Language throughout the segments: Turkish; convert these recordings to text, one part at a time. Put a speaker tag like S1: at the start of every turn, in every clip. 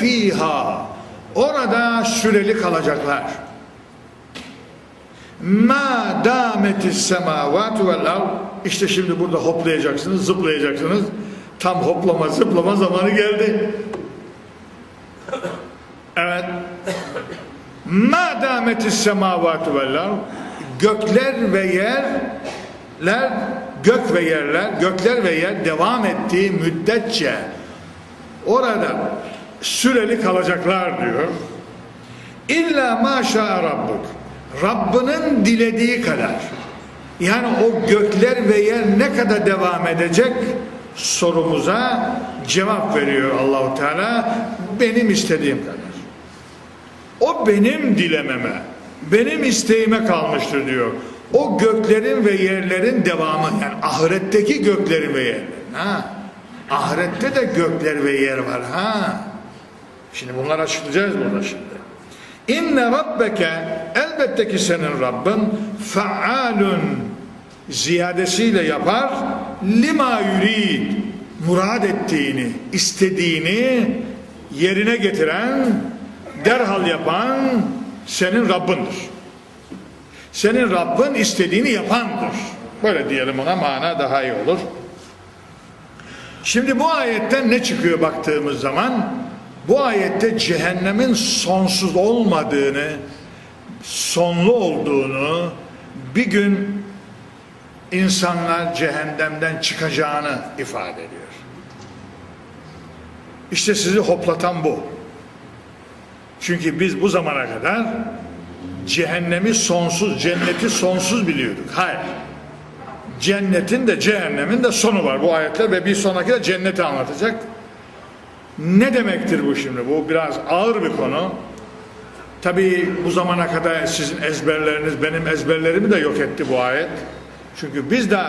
S1: fiha orada süreli kalacaklar. Ma dametis semavatu vel işte şimdi burada hoplayacaksınız, zıplayacaksınız. Tam hoplama zıplama zamanı geldi. Evet. Ma dametis semavatu vel gökler ve yerler gök ve yerler gökler ve yer devam ettiği müddetçe orada süreli kalacaklar diyor. İlla maşa rabbuk. Rabbinin dilediği kadar. Yani o gökler ve yer ne kadar devam edecek sorumuza cevap veriyor Allahu Teala benim istediğim kadar. O benim dilememe, benim isteğime kalmıştır diyor. O göklerin ve yerlerin devamı yani ahiretteki göklerin ve yerlerin. Ha? Ahirette de gökler ve yer var. Ha? Şimdi bunları açıklayacağız burada şimdi. İnne rabbeke elbette ki senin Rabbin faalun ziyadesiyle yapar lima yurid murad ettiğini istediğini yerine getiren derhal yapan senin Rabbindir. Senin Rabbin istediğini yapandır. Böyle diyelim ona mana daha iyi olur. Şimdi bu ayetten ne çıkıyor baktığımız zaman? Bu ayette cehennemin sonsuz olmadığını, sonlu olduğunu, bir gün insanlar cehennemden çıkacağını ifade ediyor. İşte sizi hoplatan bu. Çünkü biz bu zamana kadar cehennemi sonsuz, cenneti sonsuz biliyorduk. Hayır. Cennetin de cehennemin de sonu var bu ayetler ve bir sonraki de cenneti anlatacak. Ne demektir bu şimdi? Bu biraz ağır bir konu. Tabii bu zamana kadar sizin ezberleriniz benim ezberlerimi de yok etti bu ayet. Çünkü biz de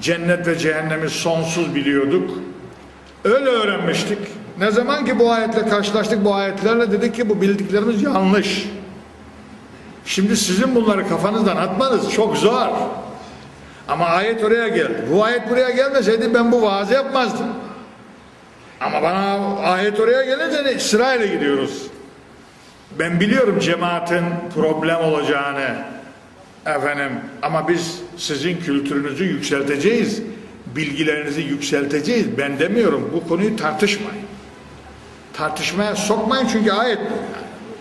S1: cennet ve cehennemi sonsuz biliyorduk. Öyle öğrenmiştik. Ne zaman ki bu ayetle karşılaştık bu ayetlerle dedik ki bu bildiklerimiz yanlış. Şimdi sizin bunları kafanızdan atmanız çok zor. Ama ayet oraya geldi. Bu ayet buraya gelmeseydi ben bu vaazı yapmazdım. Ama bana ayet oraya gelince de İsrail'e gidiyoruz. Ben biliyorum cemaatin problem olacağını efendim ama biz sizin kültürünüzü yükselteceğiz. Bilgilerinizi yükselteceğiz. Ben demiyorum bu konuyu tartışmayın. Tartışmaya sokmayın çünkü ayet bu.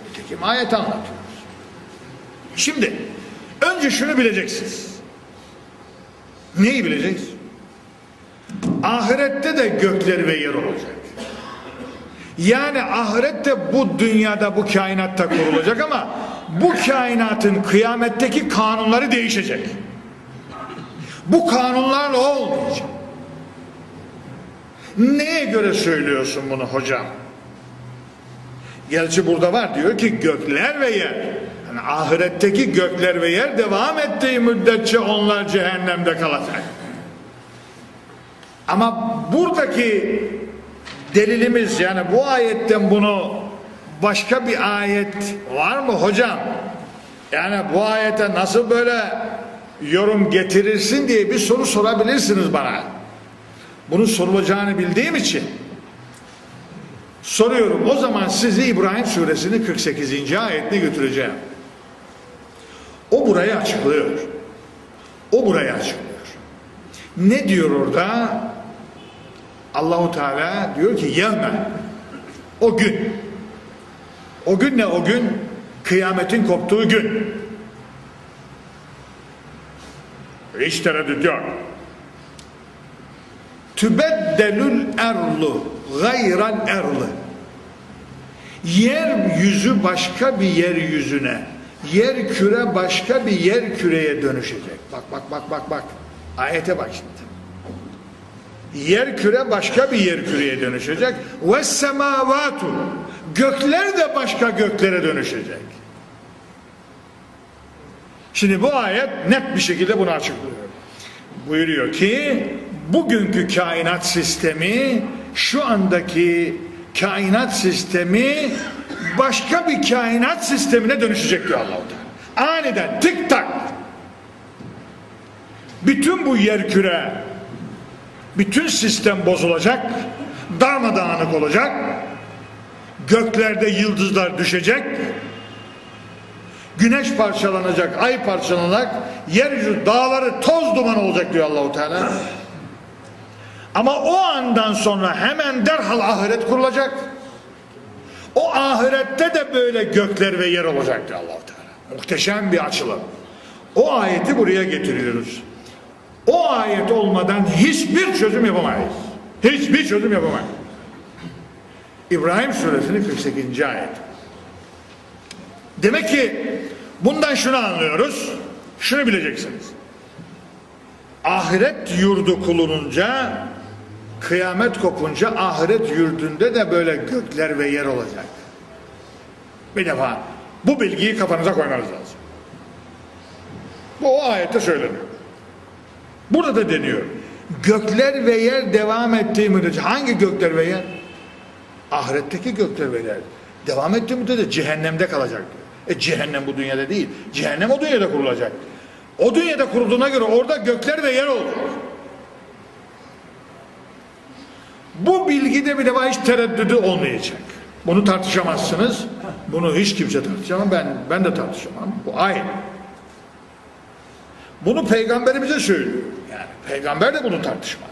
S1: Nitekim ayet anlatıyoruz. Şimdi önce şunu bileceksiniz. Neyi bileceğiz? Ahirette de gökler ve yer olacak. Yani ahirette bu dünyada bu kainatta kurulacak ama bu kainatın kıyametteki kanunları değişecek. Bu kanunlarla olmayacak. Neye göre söylüyorsun bunu hocam? Gerçi burada var diyor ki gökler ve yer. Yani ahiretteki gökler ve yer devam ettiği müddetçe onlar cehennemde kalacak. Ama buradaki delilimiz yani bu ayetten bunu başka bir ayet var mı hocam? Yani bu ayete nasıl böyle yorum getirirsin diye bir soru sorabilirsiniz bana. Bunu sorulacağını bildiğim için soruyorum. O zaman sizi İbrahim suresinin 48. ayetine götüreceğim. O burayı açıklıyor. O burayı açıklıyor. Ne diyor orada? Allahu Teala diyor ki yevme o gün o gün ne o gün? Kıyametin koptuğu gün. Hiç tereddüt yok. Tübeddelül erlu gayral erlı. Yer yüzü başka bir yeryüzüne, yer küre başka bir yer küreye dönüşecek. Bak bak bak bak bak. Ayete bak şimdi. Yer küre başka bir yer küreye dönüşecek. Ve semavatu. Gökler de başka göklere dönüşecek. Şimdi bu ayet net bir şekilde bunu açıklıyor. Buyuruyor ki bugünkü kainat sistemi şu andaki kainat sistemi başka bir kainat sistemine dönüşecek diyor Allah-u Teala. Aniden tık tak. Bütün bu yer küre bütün sistem bozulacak, darmadağınık olacak. göklerde yıldızlar düşecek, güneş parçalanacak, ay parçalanacak, yeryüzü dağları toz duman olacak diyor Allahu Teala. Ama o andan sonra hemen derhal ahiret kurulacak. O ahirette de böyle gökler ve yer olacak diyor Allahu Teala. Muhteşem bir açılım. O ayeti buraya getiriyoruz. O ayet olmadan hiçbir çözüm yapamayız. Hiçbir çözüm yapamayız. İbrahim suresinin 48. ayet. Demek ki bundan şunu anlıyoruz. Şunu bileceksiniz. Ahiret yurdu kulununca kıyamet kopunca ahiret yurdunda da böyle gökler ve yer olacak. Bir defa bu bilgiyi kafanıza koymanız lazım. Bu o ayette söyleniyor. Burada da deniyor. Gökler ve yer devam ettiği müddetçe hangi gökler ve yer? Ahiretteki gökler ve yer. Devam ettiği müddetçe cehennemde kalacak. E cehennem bu dünyada değil. Cehennem o dünyada kurulacak. O dünyada kurulduğuna göre orada gökler ve yer olacak. Bu bilgide bir defa hiç tereddüdü olmayacak. Bunu tartışamazsınız. Bunu hiç kimse tartışamaz. Ben ben de tartışamam. Bu aynı. Bunu peygamberimize söylüyor. Yani peygamber de bunu tartışmaz.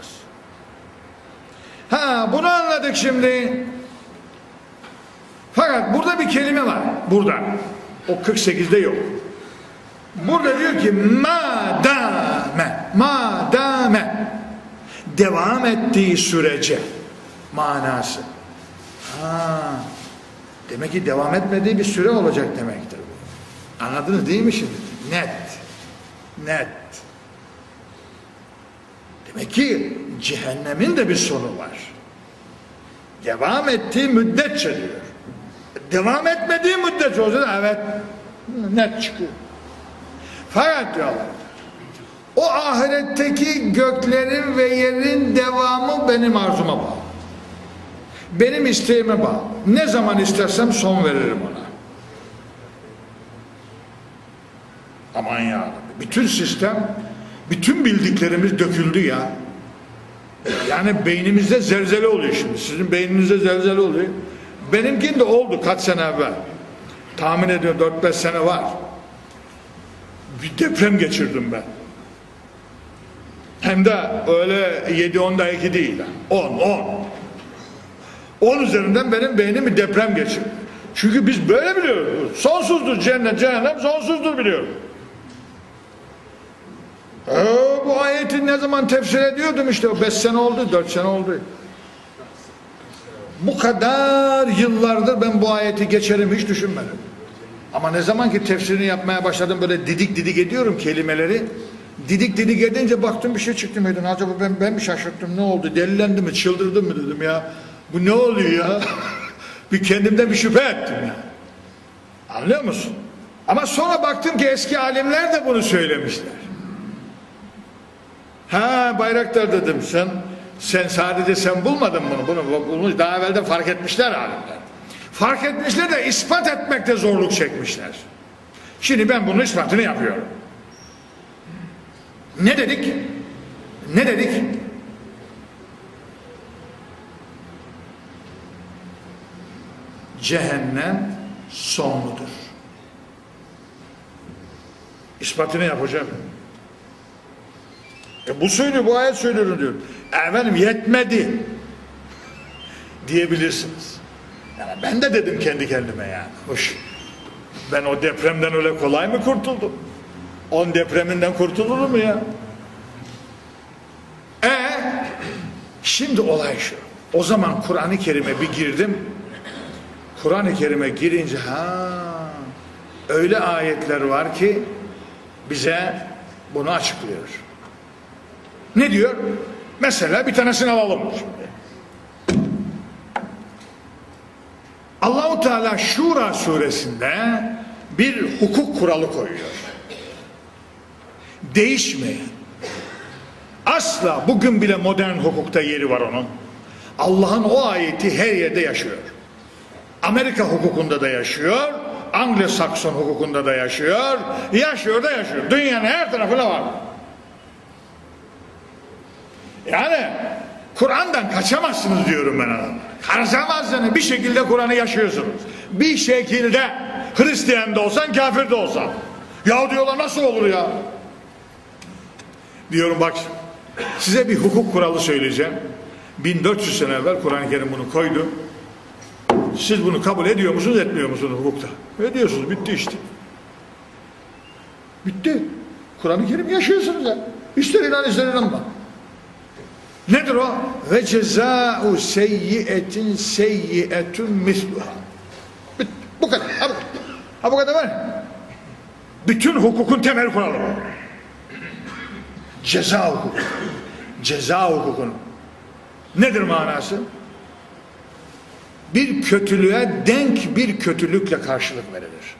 S1: Ha bunu anladık şimdi. Fakat burada bir kelime var. Burada. O 48'de yok. Burada diyor ki madame madame devam ettiği sürece manası. Ha, demek ki devam etmediği bir süre olacak demektir bu. Anladınız değil mi şimdi? Net. Net. Demek ki cehennemin de bir sonu var. Devam ettiği müddetçe diyor. Devam etmediği müddetçe olsa evet net çıkıyor. Fakat diyorlar o ahiretteki göklerin ve yerin devamı benim arzuma bağlı. Benim isteğime bağlı. Ne zaman istersem son veririm ona. Aman ya. Bütün sistem, bütün bildiklerimiz döküldü ya. Yani beynimizde zelzele oluyor şimdi. Sizin beyninizde zelzele oluyor. Benimkinde oldu kaç sene evvel. Tahmin ediyorum 4-5 sene var. Bir deprem geçirdim ben. Hem de öyle 7-10'da 2 değil. 10, 10. 10 üzerinden benim beynim bir deprem geçirdi. Çünkü biz böyle biliyoruz. Sonsuzdur cennet, cehennem sonsuzdur biliyoruz. Ee, bu ayeti ne zaman tefsir ediyordum işte 5 sene oldu, 4 sene oldu. Bu kadar yıllardır ben bu ayeti geçerim hiç düşünmedim. Ama ne zaman ki tefsirini yapmaya başladım böyle didik didik ediyorum kelimeleri. Didik didik edince baktım bir şey çıktı meydana. Acaba ben, ben mi şaşırttım ne oldu? Delilendim mi? Çıldırdım mı dedim ya. Bu ne oluyor ya? bir kendimden bir şüphe ettim ya. Anlıyor musun? Ama sonra baktım ki eski alimler de bunu söylemişler. Ha Bayraktar dedim sen sen sadece sen bulmadın bunu. Bunu, bunu daha evvelden fark etmişler alimler. Fark etmişler de ispat etmekte zorluk çekmişler. Şimdi ben bunun ispatını yapıyorum. Ne dedik? Ne dedik? Cehennem sonludur. İspatını yapacağım. E bu söylüyor, bu ayet söylüyorum diyor. Efendim yetmedi diyebilirsiniz. Yani ben de dedim kendi kendime yani. Hoş. Ben o depremden öyle kolay mı kurtuldum? On depreminden kurtulur mu ya? E şimdi olay şu. O zaman Kur'an-ı Kerim'e bir girdim. Kur'an-ı Kerim'e girince ha öyle ayetler var ki bize bunu açıklıyor. Ne diyor? Mesela bir tanesini alalım. Allahu Teala Şura suresinde bir hukuk kuralı koyuyor. Değişmeyen. Asla bugün bile modern hukukta yeri var onun. Allah'ın o ayeti her yerde yaşıyor. Amerika hukukunda da yaşıyor, Anglo-Sakson hukukunda da yaşıyor, yaşıyor da yaşıyor. Dünyanın her tarafında var. Yani Kur'an'dan kaçamazsınız diyorum ben adamlara. Harcamazsın. Bir şekilde Kur'an'ı yaşıyorsunuz. Bir şekilde Hristiyan da olsan kafir de olsan. Ya diyorlar nasıl olur ya? Diyorum bak size bir hukuk kuralı söyleyeceğim. 1400 sene evvel Kur'an-ı Kerim bunu koydu. Siz bunu kabul ediyor musunuz etmiyor musunuz hukukta? Ediyorsunuz bitti işte. Bitti. Kur'an-ı Kerim yaşıyorsunuz ya. İster inan ister inanma. Nedir o? Ve cezâ'u seyyiyetin seyyiyetun misluha. Bu kadar. Ha bu kadar. Ha bu kadar var. Bütün hukukun temel kuralı bu. Ceza hukuku. Ceza hukukun. Nedir manası? Bir kötülüğe denk bir kötülükle karşılık verilir.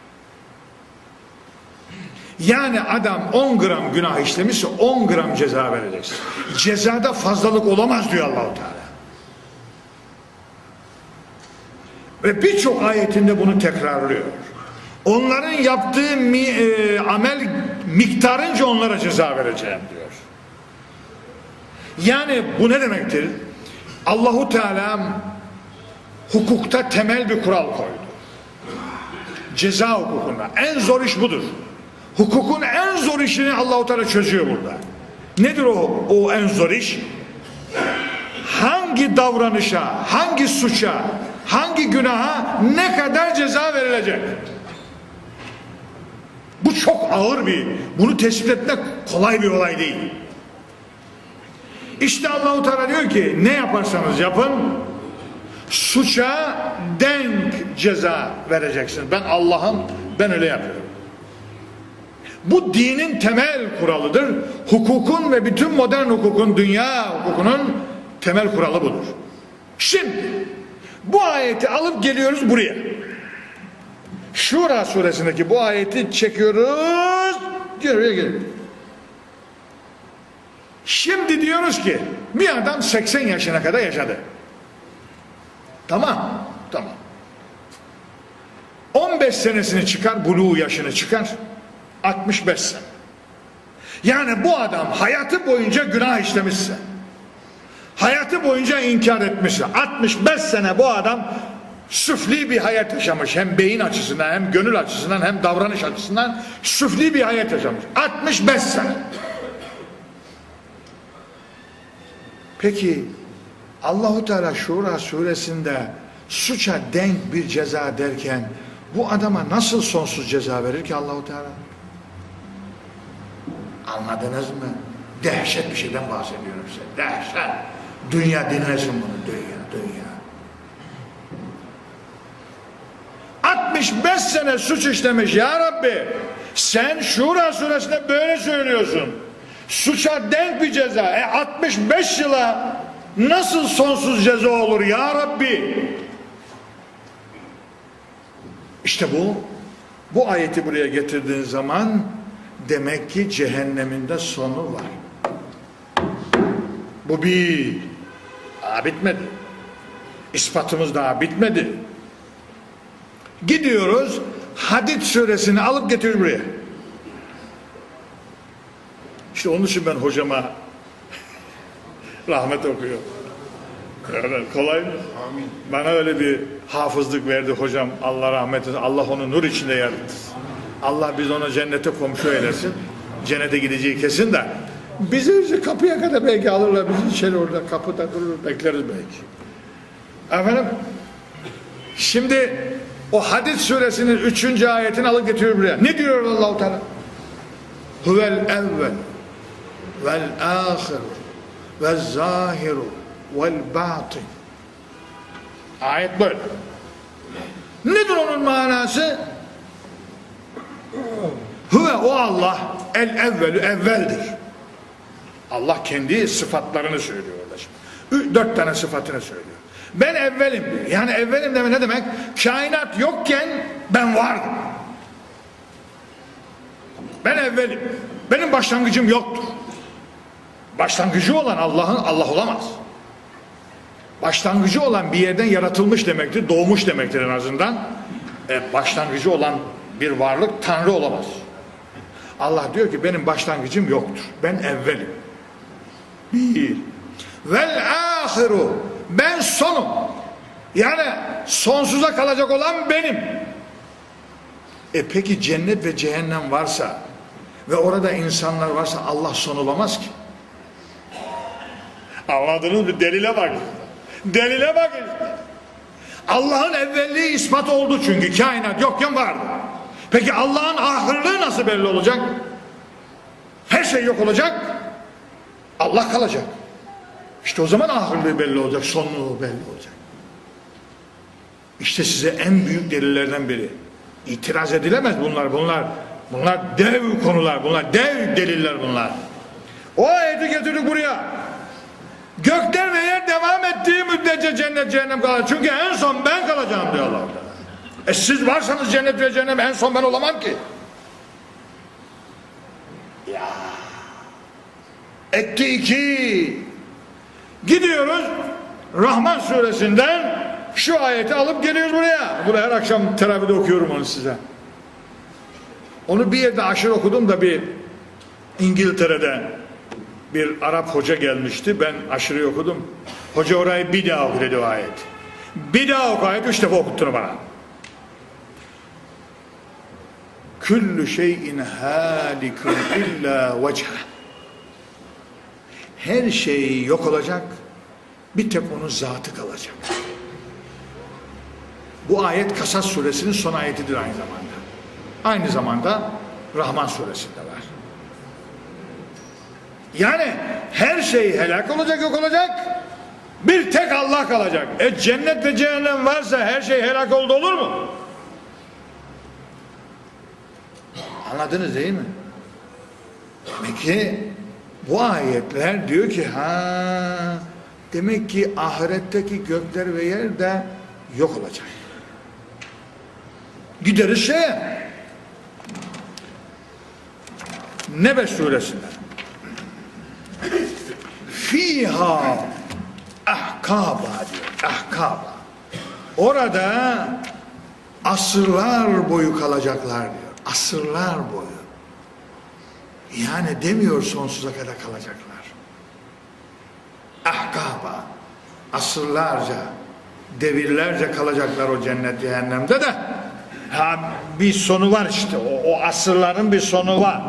S1: Yani adam 10 gram günah işlemişse 10 gram ceza vereceksin. Cezada fazlalık olamaz diyor Allahu Teala. Ve birçok ayetinde bunu tekrarlıyor. Onların yaptığı mi, e, amel miktarınca onlara ceza vereceğim diyor. Yani bu ne demektir? Allahu Teala hukukta temel bir kural koydu. Ceza hukukunda. En zor iş budur. Hukukun en zor işini Allahu Teala çözüyor burada. Nedir o, o en zor iş? Hangi davranışa, hangi suça, hangi günaha ne kadar ceza verilecek? Bu çok ağır bir, bunu tespit etmek kolay bir olay değil. İşte Allahu Teala diyor ki ne yaparsanız yapın suça denk ceza vereceksiniz. Ben Allah'ım ben öyle yapıyorum. Bu dinin temel kuralıdır. Hukukun ve bütün modern hukukun, dünya hukukunun temel kuralı budur. Şimdi bu ayeti alıp geliyoruz buraya. Şura suresindeki bu ayeti çekiyoruz. Geriye geliyoruz. Şimdi diyoruz ki bir adam 80 yaşına kadar yaşadı. Tamam, tamam. 15 senesini çıkar, buluğ yaşını çıkar. 65 sene. Yani bu adam hayatı boyunca günah işlemişse, hayatı boyunca inkar etmişse, 65 sene bu adam süfli bir hayat yaşamış. Hem beyin açısından, hem gönül açısından, hem davranış açısından süfli bir hayat yaşamış. 65 sene. Peki Allahu Teala Şura suresinde suça denk bir ceza derken bu adama nasıl sonsuz ceza verir ki Allahu Teala? Anladınız mı? Dehşet bir şeyden bahsediyorum size. Dehşet. Dünya dinlesin bunu. Dünya, dünya. 65 sene suç işlemiş ya Rabbi. Sen Şura suresinde böyle söylüyorsun. Suça denk bir ceza. E 65 yıla nasıl sonsuz ceza olur ya Rabbi? İşte bu. Bu ayeti buraya getirdiğin zaman demek ki cehenneminde sonu var. Bu bir. Daha bitmedi. İspatımız daha bitmedi. Gidiyoruz Hadid suresini alıp getiriyoruz buraya. İşte onun için ben hocama rahmet okuyor. Öyle kolay mı?
S2: Amin.
S1: Bana öyle bir hafızlık verdi hocam. Allah rahmet eylesin. Allah onu nur içinde yaratsın. Allah biz ona cennete komşu eylesin. Cennete gideceği kesin de. Bizi kapıya kadar belki alırlar. Bizi içeri orada kapıda durur bekleriz belki. Efendim şimdi o Hadid suresinin üçüncü ayetini alıp getiriyor buraya. Ne diyor Allahu Teala? Huvel evvel vel ahir ve zahiru vel batin. Ayet böyle. Nedir onun manası? Huve o Allah el evvelü evveldir. Allah kendi sıfatlarını söylüyor orada şimdi. Dört tane sıfatını söylüyor. Ben evvelim diyor. Yani evvelim demek ne demek? Kainat yokken ben vardım. Ben evvelim. Benim başlangıcım yoktur. Başlangıcı olan Allah'ın Allah olamaz. Başlangıcı olan bir yerden yaratılmış demektir, doğmuş demektir en azından. E, başlangıcı olan bir varlık Tanrı olamaz. Allah diyor ki benim başlangıcım yoktur. Ben evvelim. Bir. Vel ahiru. Ben sonum. Yani sonsuza kalacak olan benim. E peki cennet ve cehennem varsa ve orada insanlar varsa Allah son olamaz ki. Anladınız mı? Delile bak. Delile bak işte. Allah'ın evvelliği ispat oldu çünkü kainat yokken vardı. Peki Allah'ın ahırlığı nasıl belli olacak? Her şey yok olacak. Allah kalacak. İşte o zaman ahırlığı belli olacak, sonluğu belli olacak. İşte size en büyük delillerden biri. İtiraz edilemez bunlar, bunlar. Bunlar dev konular, bunlar dev deliller bunlar. O ayeti getirdik buraya. Gökler ve yer devam ettiği müddetçe cennet cehennem kalır. Çünkü en son ben kalacağım diyor Allah. E siz varsanız cennet ve cehennem en son ben olamam ki. Ya. Etti iki. Gidiyoruz Rahman suresinden şu ayeti alıp geliyoruz buraya. Bunu her akşam teravide okuyorum onu size. Onu bir yerde aşırı okudum da bir İngiltere'de bir Arap hoca gelmişti. Ben aşırı okudum. Hoca orayı bir daha oku dedi o ayet. Bir daha oku ayet üç defa okuttu bana. Küllü şeyin halikun illa vecheh. Her şey yok olacak. Bir tek onun zatı kalacak. Bu ayet Kasas suresinin son ayetidir aynı zamanda. Aynı zamanda Rahman suresinde var. Yani her şey helak olacak yok olacak. Bir tek Allah kalacak. E cennet ve cehennem varsa her şey helak oldu olur mu? Anladınız değil mi? Demek bu ayetler diyor ki ha demek ki ahiretteki gökler ve yer de yok olacak. Gideriz şeye. Nebe suresinde. Fiha ahkaba diyor. Ahkaba. Orada asırlar boyu kalacaklar diyor. Asırlar boyu. Yani demiyor sonsuza kadar kalacaklar. Ahkaba. Asırlarca, devirlerce kalacaklar o cennet cehennemde de. Ha bir sonu var işte. O, o asırların bir sonu var.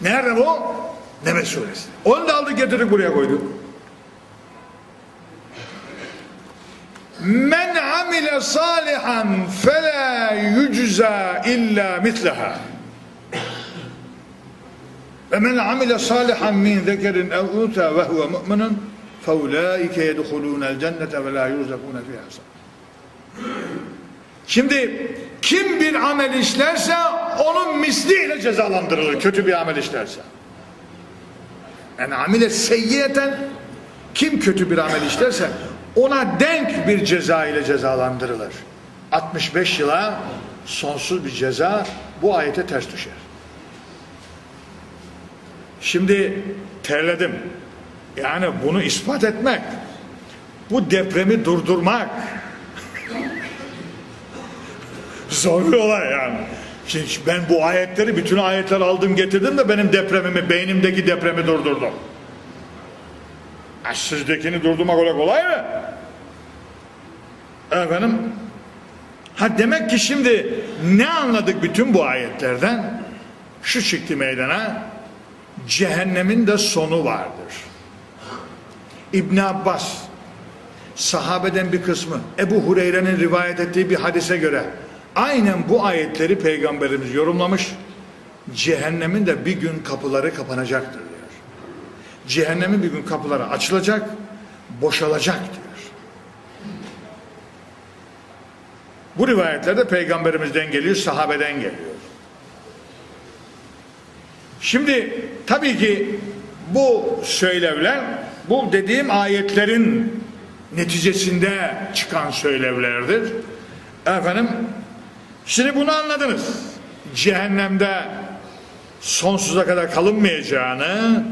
S1: Nerede bu? Nebe suresi. Onu da aldık getirdik buraya koyduk. Men amile salihan fela yücza illa mitleha. Ve men amile salihan min zekerin ev unta ve huve mu'minun feulaike yedhulûnel cennete ve la yurzakûne fîhâ Şimdi kim bir amel işlerse onun misliyle cezalandırılır. Kötü bir amel işlerse. Yani amile seyyiyeten kim kötü bir amel işlerse ona denk bir ceza ile cezalandırılır. 65 yıla sonsuz bir ceza bu ayete ters düşer. Şimdi terledim. Yani bunu ispat etmek, bu depremi durdurmak zor bir olay yani. Şimdi ben bu ayetleri, bütün ayetler aldım getirdim de benim depremimi, beynimdeki depremi durdurdum. Sizdekini durdurmak öyle kolay mı? Efendim, ha demek ki şimdi ne anladık bütün bu ayetlerden? Şu çıktı meydana, cehennemin de sonu vardır. İbn Abbas, sahabeden bir kısmı, Ebu Hureyre'nin rivayet ettiği bir hadise göre, aynen bu ayetleri peygamberimiz yorumlamış. Cehennemin de bir gün kapıları kapanacaktır diyor. Cehennemin bir gün kapıları açılacak, boşalacak diyor. Bu rivayetlerde peygamberimizden geliyor, sahabeden geliyor. Şimdi tabii ki bu söylevler, bu dediğim ayetlerin neticesinde çıkan söylevlerdir. Efendim, şimdi bunu anladınız. Cehennemde sonsuza kadar kalınmayacağını,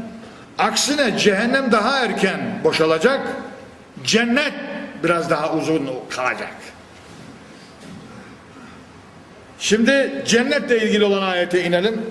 S1: aksine cehennem daha erken boşalacak, cennet biraz daha uzun kalacak. Şimdi cennetle ilgili olan ayete inelim.